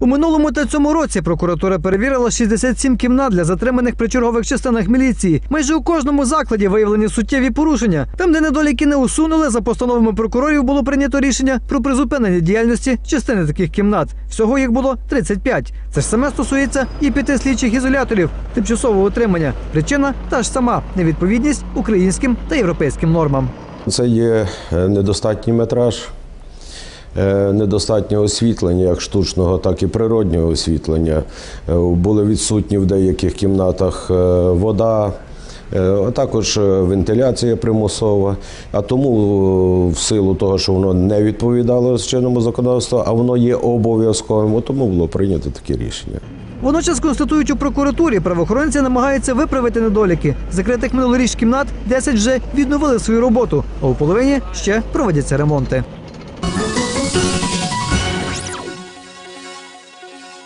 У минулому та цьому році прокуратура перевірила 67 кімнат для затриманих при чергових частинах міліції. Майже у кожному закладі виявлені суттєві порушення. Там, де недоліки не усунули, за постановами прокурорів було прийнято рішення про призупинення діяльності частини таких кімнат. Всього їх було 35. Це ж саме стосується і п'яти слідчих ізоляторів тимчасового утримання. Причина та ж сама невідповідність українським та європейським нормам. Це є е, недостатній метраж, е, недостатнє освітлення, як штучного, так і природнього освітлення. Е, Були відсутні в деяких кімнатах е, вода. А також вентиляція примусова. А тому, в силу того, що воно не відповідало чинному законодавству, а воно є обов'язковим, тому було прийнято таке рішення. Водночас констатують у прокуратурі, правоохоронці намагаються виправити недоліки. Закритих минулоріч кімнат 10 вже відновили свою роботу, а у половині ще проводяться ремонти.